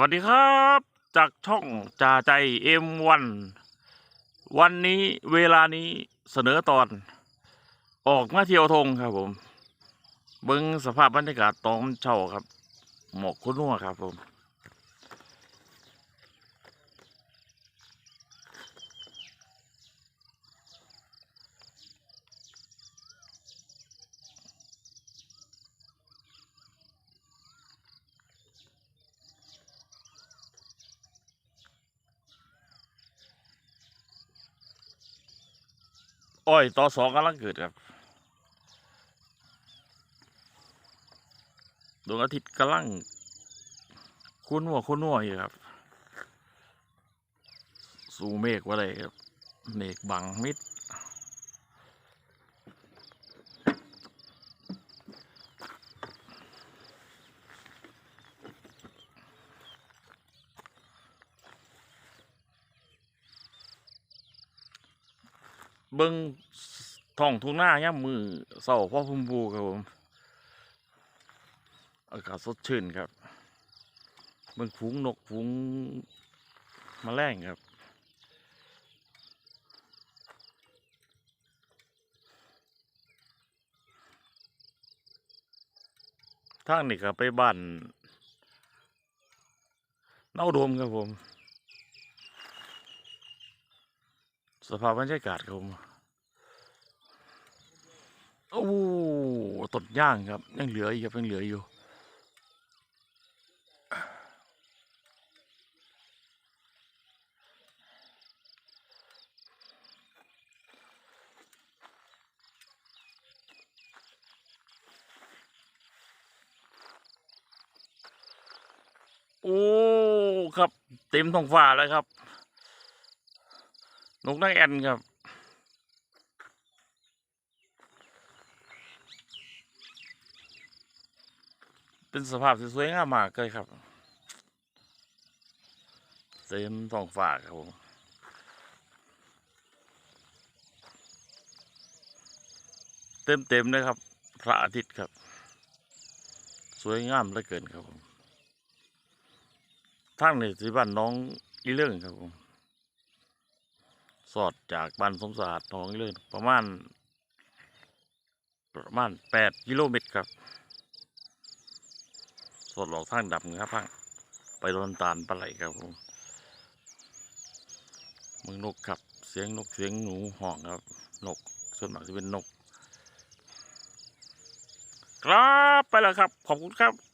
วัสดีครับ จากช่องจ่าใจเอ็มวันวันนี้เวลานี้เสนอตอน ออกมาเที่ยวทงครับผม เบิ้งสภาพบรรยากาศตอนเช้าครับ หมอกคุ้นหัวครับผม อ้อยต่อสองกำลังเกิดครับดวงอาทิตย์กำลังคุ้นหัวคุ้นหัวอยู่ครับ สู่เมฆว่าไรครับ เมฆบังมิด เบิ้งท้องทุ่งหน้าย่ามมือเศร้าพ่อพุ่มพูครับผมอากาศสดชื่นครับเบิ้งฝูงนกฝูงมแมลงครับทางนี้ก็ไปบ้านเน่าโดมครับผม สภาพบรรยากาศครับผมโอ้ต้นย่างครับยังเหลืออีกครับยังเหลืออยู่โอ้ ครับ เต็มท้องฟ้าแล้วครับ นกนางแอนครับเป็นสภาพสวยงามมากเลยครับเต็มท้องฟ้าครับผมเต็มเต็มๆเลยครับ พระอาทิตย์ครับ สวยงามเหลือเกินครับผมทางนี้สิบ้านน้องอีเรื่องครับผม สอดจากบ้านสมศาร์น้องเรื่องประมาณ ประมาณแปดกิโลเมตรครับ สอดหลอกทางดับครับพังไปโดนตาลปลาไหลครับผมมึงนกครับ เสียงนกเสียงหนูห่องครับ นกส่วนมากจะเป็นนก ครับไปแล้วครับ ขอบคุณครับ